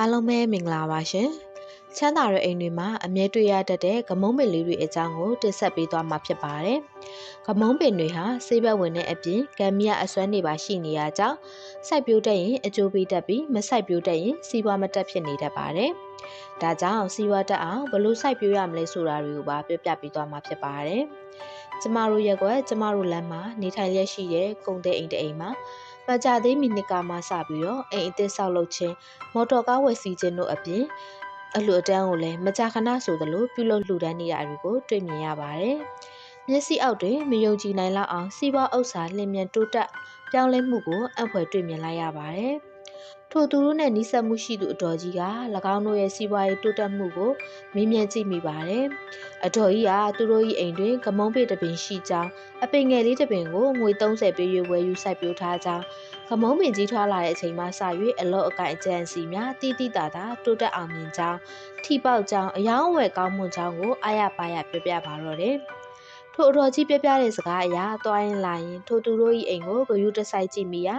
အားလုံးပဲမင်္ဂလာပါရှင်။ချမ်းသာတဲ့အိမ်တွေမှာအမြဲတွေ့ရတတ်တဲ့ဂမုံပင်လေးတွေအကြောင်းကိုတင်ဆက်ပေးသွားမှာဖြစ်ပါတယ်။ဂမုံပင်တွေဟာဆေးဘက်ဝင်တဲ့အပြင်ကံမြအစွမ်းတွေပါရှိနေရကြောင်းစိုက်ပျိုးတတ်ရင်အကျိုးပေးတတ်ပြီးမစိုက်ပျိုးတတ်ရင်စီးပွားမတက်ဖြစ်နေတတ်ပါတယ်။ဒါကြောင့်စီးပွားတက်အောင်ဘယ်လိုစိုက်ပျိုးရမလဲဆိုတာတွေကိုပါပြောပြပေးသွားမှာဖြစ်ပါတယ်။ကျမတို့ရက်ကွယ်ကျမတို့လမ်းမှာနေထိုင်ရရှိတဲ့ကုန်းတဲ့အိမ်တအိမ်မှာ မကြသေးမီနစ်ကမှစပြီးတော့အိမ်အသစ်ဆောက်လုပ်ခြင်းမော်တော်ကားဝယ်စီခြင်းတို့အပြင်အလှူအတန်းကိုလည်းမကြာခဏဆိုသလိုပြုလုပ်လှူဒန်းနေရတွေကိုတွေ့မြင်ရပါတယ်။မျက်စိအောက်တွင်မယုံကြည်နိုင်လောက်အောင်စီးပွားဥစ္စာလျင်မြန်တိုးတက်ပြောင်းလဲမှုကိုအံ့ဖွယ်တွေ့မြင်လိုက်ရပါတယ်။ ထိုသူတို့နဲ့နှိစက်မှုရှိသူအတော်ကြီးက၎င်းတို့ရဲ့စီးပွားရေးတိုးတက်မှုကိုမေးမြန်းကြည့်မိပါတယ်။အတော်ကြီးကသူတို့၏အိမ်တွင်ကမုံပေတပင်ရှိကြောင်းအပင်ငယ်လေးတပင်ကိုငွေ30ပေးရွေးဝယ်ယူစိုက်ပျိုးထားကြောင်းကမုံပင်ကြီးထွားလာတဲ့အချိန်မှစ၍အလော့အကိုင်အကျန်းစီများတိတိတသာတိုးတက်အောင်မြင်ကြောင်းထိပေါက်ကြောင်းအယောင်းဝယ်ကောင်းမွန်ကြောင်းကိုအားရပါရပြပြပါတော့တယ်။ ထိုအတော်ကြီးပြပြတဲ့စကားအရာသွားရင်လာရင်ထိုသူတို့၏အိမ်ကိုဂယုတဆိုင်ကြည့်မိရာ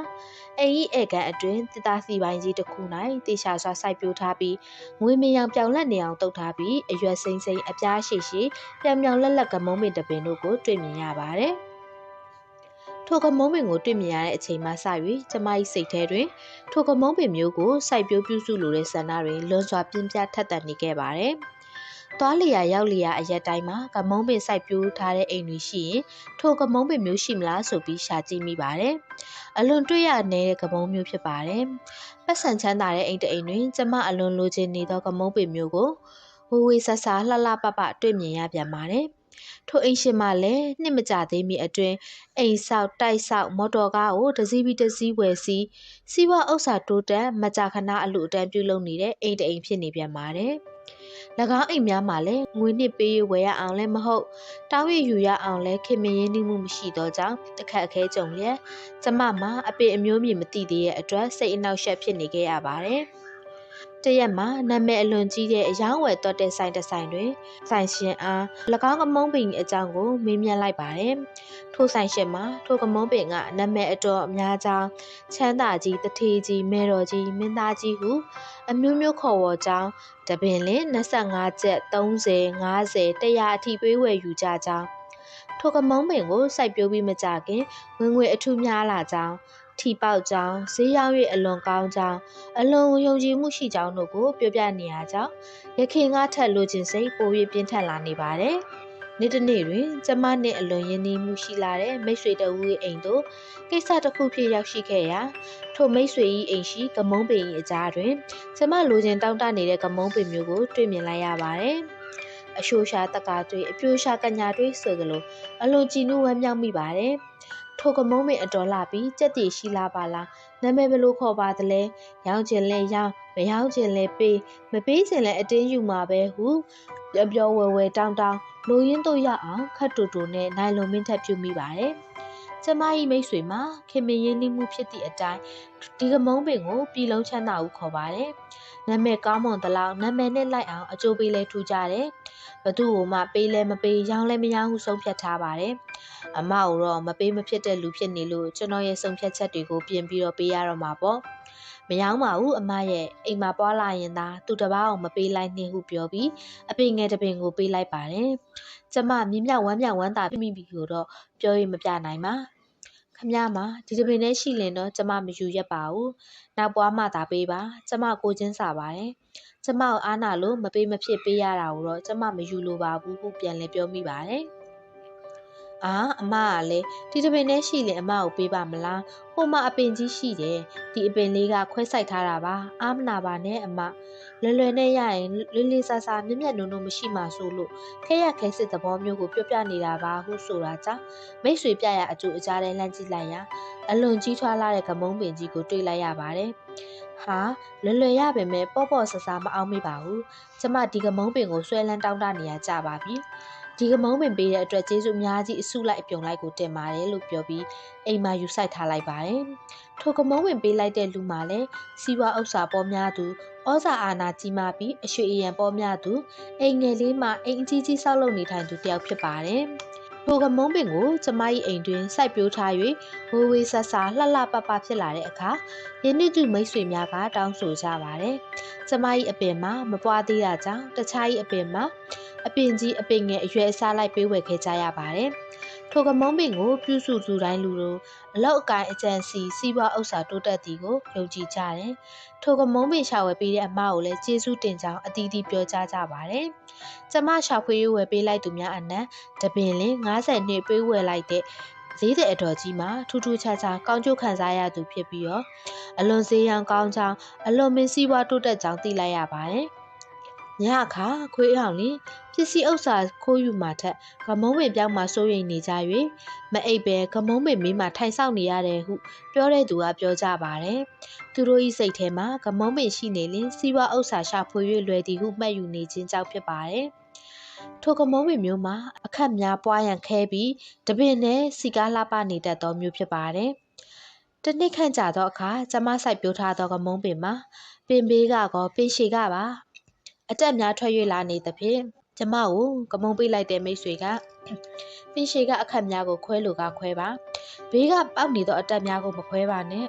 အိမ်ဤဧကန်အတွင်းတစ်သားစီပိုင်းကြီးတစ်ခု၌တေချာစွာစိုက်ပျိုးထားပြီးငွေမရောင်ပြောင်လက်နေအောင်တုပ်ထားပြီးအရွယ်စိမ့်စိမ့်အပြားရှိရှိပြောင်ပြောင်လက်လက်ကမုံပင်တပင်တို့ကိုတွေ့မြင်ရပါတယ်။ထိုကမုံပင်ကိုတွေ့မြင်ရတဲ့အချိန်မှစ၍ကျမ၏စိတ်ထဲတွင်ထိုကမုံပင်မျိုးကိုစိုက်ပျိုးပြုစုလိုတဲ့ဆန္ဒတွေလွန်စွာပြင်းပြထက်သန်နေခဲ့ပါတယ်။ သွားလျာရောက်လျာအရက်တိုင်းမှာကမုံပင်စိုက်ပျိုးထားတဲ့အိမ်တွေရှိရင်ထိုကမုံပင်မျိုးရှိမလားဆိုပြီးရှာကြည့်မိပါတယ်။အလွန်တွေ့ရနေတဲ့ကမုံမျိုးဖြစ်ပါတယ်။ပတ်စံချမ်းသာတဲ့အိမ်တအိမ်တွင်ကျမအလွန်လိုချင်နေသောကမုံပင်မျိုးကိုဝေဝေဆဆလှလှပပတွေ့မြင်ရပြန်ပါတယ်။ထိုအိမ်ရှင်မလည်းနှစ်မကြသေးမီအတွင်းအိမ်ဆောက်တိုက်ဆောက်မော်တော်ကားကိုတစည်းပြီးတစည်းဝယ်စီးစီးပွားဥစ္စာတိုးတက်မကြခဏအလူအတန်းပြုလုပ်နေတဲ့အိမ်တအိမ်ဖြစ်နေပြန်ပါတယ်။၎ င်းအိမ်များမှာလည်းငွေနှစ်ပေးဝယ်ရအောင်လည်းမဟုတ်တောင်းရယူရအောင်လည်းခင်မင်းရင်းနှီးမှုမရှိသောကြောင့်အခက်အခဲကြုံလျက်ကျမမှာအပေအမျိုးမြင်မသိသေးတဲ့အတွက်စိတ်အနှောက်အယှက်ဖြစ်နေခဲ့ရပါတယ်။ တရက်မှာနာမည်အလွန်ကြီးတဲ့အယောင်းဝယ်တော့တဲ့ဆိုင်တစ်ဆိုင်တွင်ဆိုင်ရှင်အား၎င်းကမုံပင်အကြောင်းကိုမေးမြန်းလိုက်ပါတယ်။ထိုဆိုင်ရှင်မှာထိုကမုံပင်ကနာမည်အတော်အများကြောင်းချမ်းသာကြီးတထေးကြီးမဲတော်ကြီးမင်းသားကြီးဟုအမျိုးမျိုးခေါ်ဝေါ်ကြောင်းတပင်လင်25ကျပ်30 50 100အထိပေးဝယ်ယူကြကြောင်းထိုကမုံပင်ကိုစိုက်ပျိုးပြီးမကြခင်ဝင်ငွေအထူးများလာကြောင်း ထီပေါက်ကြောင်းဈေးရောက်၍အလွန်ကောင်းကြောင်းအလွန်ယုံကြည်မှုရှိကြောင်းတို့ကိုပြောပြနေရကြောင်းရခင်ကထက်လိုချင်စိတ်ပို၍ပြင်းထန်လာနေပါတယ်။နေ့တစ်နေ့တွင်ကျမနှင့်အလွန်ရင်းနှီးမှုရှိလာတဲ့မိတ်ဆွေတဦး၏အိမ်သို့ကိစ္စတစ်ခုဖြစ်ရောက်ရှိခဲ့ရာထိုမိတ်ဆွေ၏အိမ်ရှိကမုံပင်၏အကြားတွင်ကျမလိုချင်တောင်းတနေတဲ့ကမုံပင်မျိုးကိုတွေ့မြင်လိုက်ရပါတယ်။အရှိုးရှာတကားတွေအပြိုးရှာကညာတွေဆိုသလိုအလွန်ကြည်နူးဝမ်းမြောက်မိပါတယ်။ ထိုကမုံးမင်အတော်လာပြီးကြက်တီရှိလာပါလားနာမည်ဘလို့ခေါ်ပါသလဲရောင်းချင်လဲရောင်းမရောင်းချင်လဲပေးမပေးချင်လဲအတင်းယူမှာပဲဟုပြောပြောဝဲဝဲတောင်းတောင်းလိုရင်းတို့ရအောင်ခတ်တူတူနဲ့နိုင်လုံမင်းထက်ပြုမိပါတယ်ကျမ၏မိတ်ဆွေမှာခင်မင်းရင်းနှီးမှုဖြစ်သည့်အတိုင်းဒီကမုံပင်ကိုပြည်လုံးချမ်းသာဟုခေါ်ပါတယ်။ နာမည်ကောင်းမွန်သလောက်နာမည်နဲ့လိုက်အောင်အကျိုးပေးလဲထူကြတယ်။ဘသူ့ကိုမှပေးလဲမပေးရောင်းလဲမရောင်းဟုဆုံးဖြတ်ထားပါတယ်။အမကိုတော့မပေးမဖြစ်တဲ့လူဖြစ်နေလို့ကျွန်တော်ရဲ့ဆုံးဖြတ်ချက်တွေကိုပြင်ပြီးတော့ပေးရတော့မှာပေါ့။မရောင်းပါဘူးအမရဲ့အိမ်မှာပွားလာရင်သာသူတပားအောင်မပေးလိုက်နှင်းဟုပြောပြီးအပင်ငယ်တပင်ကိုပေးလိုက်ပါတယ်။ကျမမြင်းမြဝမ်းမြဝမ်းသာပြမိပြီကိုတော့ပြောရင်မပြနိုင်ပါ ခမမှာဒီတပင်နဲ့ရှိလင်တော့ကျမမယူရက်ပါဘူးနောက်ပွားမှသာပေးပါကျမကိုချင်းစာပါတယ်ကျမကိုအားနာလို့မပေးမဖြစ်ပေးရတာကိုတော့ကျမမယူလိုပါဘူးဟုပြန်လဲပြောမိပါတယ် အာအမကလည်းဒီတပင်နဲ့ရှိရင်အမကိုပေးပါမလားဟိုမှာအပင်ကြီးရှိတယ်ဒီအပင်လေးကခွဲဆိုင်ထားတာပါအာမနာပါနဲ့အမလွယ်လွယ်နဲ့ရရင်လေးလေးစားစားမြက်မြက်နုံနုံမရှိမှဆိုလို့ခဲရခဲစစ်သဘောမျိုးကိုပြောပြနေတာပါဟုဆိုတာကြောင့်မိတ်ဆွေပြရအကျိုးအကြားထဲလှမ်းကြည့်လိုက်ရာအလွန်ကြီးထွားလာတဲ့ကမုံပင်ကြီးကိုတွေ့လိုက်ရပါတယ်ဟာလွယ်လွယ်ရပေမဲ့ပေါ့ပေါ့ဆဆမအောင်မိပါဘူးကျမဒီကမုံပင်ကိုဆွဲလန်းတောင်းတနေရကြပါပြီ ဒီကမုံပင်ပေးတဲ့အတွက်ကျေးဇူးအများကြီးအဆုလိုက်အပြုံလိုက်ကိုတင်ပါတယ်လို့ပြောပြီးအိမ်မှာယူဆိုင်ထားလိုက်ပါတယ်။ထိုကမုံပင်ပေးလိုက်တဲ့လူမှလည်းစီးပွားဥစ္စာပေါ်များသူဩဇာအာဏာကြီးမှပြီးအရွှေအရန်ပေါ်များသူအိမ်ငယ်လေးမှအိမ်အကြီးကြီးဆောက်လုပ်နေထိုင်သူတယောက်ဖြစ်ပါတယ်။ထိုကမုံပင်ကိုကျမ၏အိမ်တွင်စိုက်ပျိုးထား၍ဝေဝေဆဆာလှလှပပဖြစ်လာတဲ့အခါယနေ့သူမိတ်ဆွေများကတောင်းဆိုကြပါတယ်။ကျမ၏အပင်မှာမပွားသေးတာကြောင့်တခြား၏အပင်မှာ အပင်ကြီးအပင်ငယ်အရွယ်အစားလိုက်ပေးဝယ်ခဲ့ကြရပါတယ်။ထိုကမုံပင်ကိုပြုစုသူတိုင်းလူတို့အလောက်အကိုင်းအကြံစီစီးပွားဥစ္စာတိုးတက်သည်ကိုယုံကြည်ကြတယ်။ထိုကမုံပင်ရှာဝယ်ပေးတဲ့အမကိုလည်းကျေးဇူးတင်ကြောင်းအတီးတီးပြောကြားကြပါတယ်။ကျမရှာဖွေရေးဝယ်ပေးလိုက်သူများအနက်တပင်လင်း90နှစ်ပေးဝယ်လိုက်တဲ့ဈေးတဲ့အတော်ကြီးမှာထူးထူးခြားခြားကောင်းကျိုးခံစားရသူဖြစ်ပြီးတော့အလွန်ဈေးရန်ကောင်းကြောင်းအလွန်မင်းစည်းဝါးတိုးတက်ကြောင်းသိလိုက်ရပါတယ်။ ညအခါခွေးအောင်လင်ပစ္စည်းဥစ္စာခိုးယူမှထက်ကမုံဝင်ပြောင်းမှစိုးရိမ်နေကြ၍မအိပ်ပဲကမုံဝင်မိမှထိုင်ဆောင်နေရတယ်ဟုပြောတဲ့သူကပြောကြပါတယ်။သူတို့၏စိတ်ထဲမှာကမုံဝင်ရှိနေလင်စီးပွားဥစ္စာရှာဖွေ၍လွယ်သည်ဟုမှတ်ယူနေခြင်းကြောင့်ဖြစ်ပါတယ်။ထိုကမုံဝင်မျိုးမှာအခက်များပွားရန်ခဲပြီးတပင်နဲ့စီကားလှပနေတတ်သောမျိုးဖြစ်ပါတယ်။တနစ်ခန့်ကြာသောအခါကျမစိုက်ပျိုးထားသောကမုံပင်မှာပင်ဘေးကကောပင်ရှည်ကပါ အတက်များထွက်၍လာနေသဖြင့်ကျမကိုကမုံပေးလိုက်တဲ့မိတ်ဆွေကပင်ရှည်ကအခက်များကိုခွဲလိုကခွဲပါဘေးကပေါက်နေသောအတက်များကိုမခွဲပါနဲ့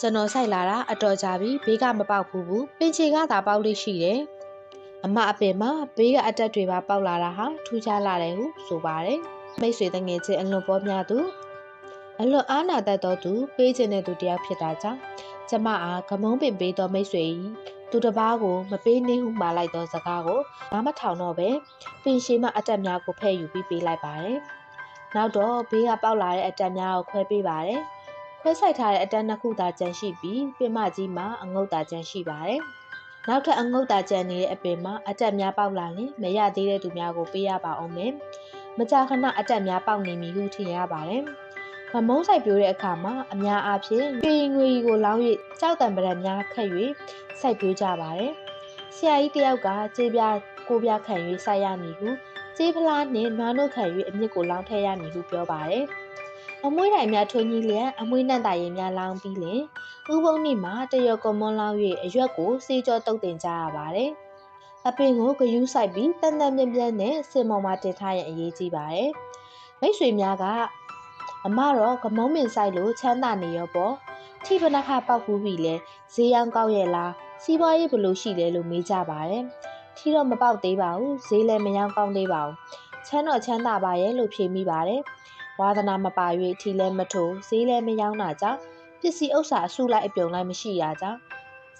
ကျွန်တော်ဆိုင်လာတာအတော်ကြာပြီဘေးကမပေါက်ဘူးဘူးပင်ချေကသာပေါက်လေးရှိတယ်အမအပင်မှာဘေးကအတက်တွေပါပေါက်လာတာဟာထူးခြားလာတယ်ဟုဆိုပါတယ်မိတ်ဆွေတငယ်ချင်းအလွန်ပေါ်များသူအလွန်အားနာတတ်သောသူပေးခြင်းတဲ့သူတယောက်ဖြစ်တာကြောင့်ကျမအားကမုံပင်ပေးသောမိတ်ဆွေ၏ သူတစ်ပါးကိုမပေးနှင်းဟုမှာလိုက်သောစကားကိုနားမထောင်တော့ပဲပင်ရှိမှအတက်များကိုဖဲ့ယူပြီးပေးလိုက်ပါတယ်။နောက်တော့ဘေးကပေါက်လာတဲ့အတက်များကိုခွဲပေးပါတယ်။ခွဲဆိုင်ထားတဲ့အတက်နှစ်ခုသာကျန်ရှိပြီးပင်မကြီးမှာအငုတ်သာကျန်ရှိပါတယ်။နောက်ထပ်အငုတ်သာကျန်နေတဲ့အပင်မှာအတက်များပေါက်လာရင်မရသေးတဲ့သူများကိုပေးရပါအောင်မယ်။မကြာခဏအတက်များပေါက်နေပြီဟုထင်ရပါတယ်။ မမုံဆိုင်ပြိုးတဲ့အခါမှာအများအားဖြင့်ရွှေငွေကိုလောင်း၍ကြောက်တံပရံများခတ်၍စိုက်ပျိုးကြပါတယ်။ဆရာကြီးတယောက်ကကြေးပြကိုပြခံ၍စိုက်ရမည်ဟုကြေးဖလားနှင့်နွားနို့ခံ၍အမြစ်ကိုလောင်းထည့်ရမည်ဟုပြောပါတယ်။အမွှေးတိုင်များထွန်းကြီးလျက်အမွှေးနံ့တာရင်များလောင်းပြီးလင်ဥပုံနေ့မှာတရကုံမွန်လောင်း၍အရွက်ကိုစေးကြောတုတ်တင်ကြရပါတယ်။အပင်ကိုဂယူးဆိုင်ပြီးတန်တန်ပြင်းပြင်းနဲ့စင်မော်မှာတင်ထားရင်အရေးကြီးပါတယ်။မိတ်ဆွေများက အမတော့ကမုံမင်ဆိုင်လို့ချမ်းသာနေရောပေါ့ထိပနခပောက်ဘူးပြီလဲဈေးရောင်းကောက်ရဲ့လားစီးပွားရေးဘလို့ရှိလဲလို့မေးကြပါတယ်ထီတော့မပေါက်သေးပါဘူးဈေးလည်းမရောင်းကောင်းသေးပါဘူးချမ်းတော့ချမ်းသာပါရဲ့လို့ဖြေမိပါတယ်ဝါသနာမပါ၍ထီလည်းမထိုးဈေးလည်းမရောင်းတာကြောင့်ပစ္စည်းဥစ္စာအစုလိုက်အပြုံလိုက်မရှိရကြောင်း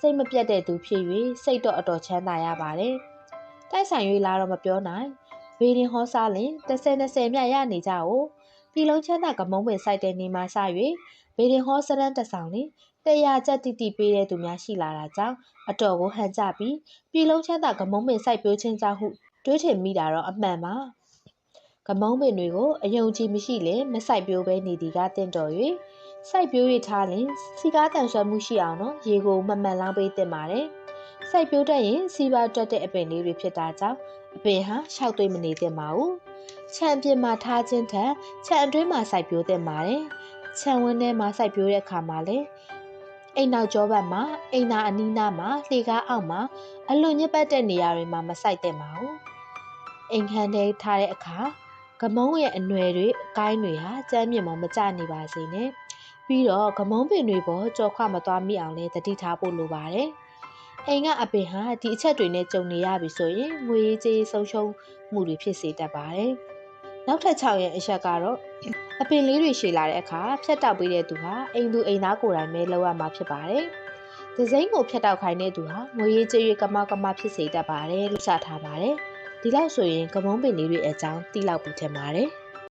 စိတ်မပြတ်တဲ့သူဖြစ်၍စိတ်တော့အတော်ချမ်းသာရပါတယ်တိုက်ဆိုင်၍လာတော့မပြောနိုင်ဗေဒင်ဟောစားလင်30 20မြတ်ရနေကြ哦 ပြည်လုံးချမ်းသာကမုံပင်စိုက်တဲ့နေမှာစ၍ဗေဒင်ဟောစရန်တဆောင်လင်တရားချက်တိတိပေးတဲ့သူများရှိလာတာကြောင့်အတော်ကိုဟန်ကြပြီးပြည်လုံးချမ်းသာကမုံပင်စိုက်ပျိုးခြင်းကြောင့်ဟုတွေးထင်မိတာတော့အမှန်ပါကမုံပင်တွေကိုအယုံကြည်မရှိလဲမစိုက်ပျိုးပဲနေဒီကတင့်တော်၍စိုက်ပျိုးရထားရင်စီကားတန်ဆွမ်းမှုရှိအောင်တော့ရေကိုမမှန်လောင်းပေးတင်ပါတယ်စိုက်ပျိုးတတ်ရင်စီပါတွက်တဲ့အပင်လေးတွေဖြစ်တာကြောင့်အပင်ဟာရှောက်သွေးမနေသင့်ပါဘူး ခြံပြင်မှာထားခြင်းထက်ခြံအတွင်းမှာစိုက်ပျိုးသင့်ပါတယ်ခြံဝင်းထဲမှာစိုက်ပျိုးတဲ့အခါမှာလည်းအိမ်နောက်ကျောဘက်မှာအိမ်သာအနီးနားမှာလှေကားအောက်မှာအလွန်ညစ်ပတ်တဲ့နေရာတွေမှာမဆိုင်သင့်ပါဘူးအိမ်ခန်းထဲထားတဲ့အခါကမုံရဲ့အနွယ်တွေအကိုင်းတွေဟာကျမ်းမြင့်မောမကျနေပါစေနဲ့ပြီးတော့ကမုံပင်တွေပေါ်ကြော်ခွမသွားမိအောင်လဲတတိထားဖို့လိုပါတယ်အိမ်ကအပင်ဟာဒီအချက်တွေနဲ့ကြုံနေရပြီဆိုရင်ငွေကြေးဆုံးရှုံးမှုတွေဖြစ်စေတတ်ပါတယ် နောက်ထပ်6ရဲ့အချက်ကတော့အပင်လေးတွေရှည်လာတဲ့အခါဖြတ်တောက်ပေးတဲ့သူဟာအိမ်သူအိမ်သားကိုယ်တိုင်ပဲလောက်ရမှာဖြစ်ပါတယ်။ဒီဇိမ်းကိုဖြတ်တောက်ခိုင်းတဲ့သူဟာငွေရေးကြေးရွေးကမကမဖြစ်စေတတ်ပါတယ်လို့စထားပါတယ်။ဒီလောက်ဆိုရင်ကမုံပင်လေးတွေအကြောင်းသိလောက်ပြီးထင်ပါတယ်။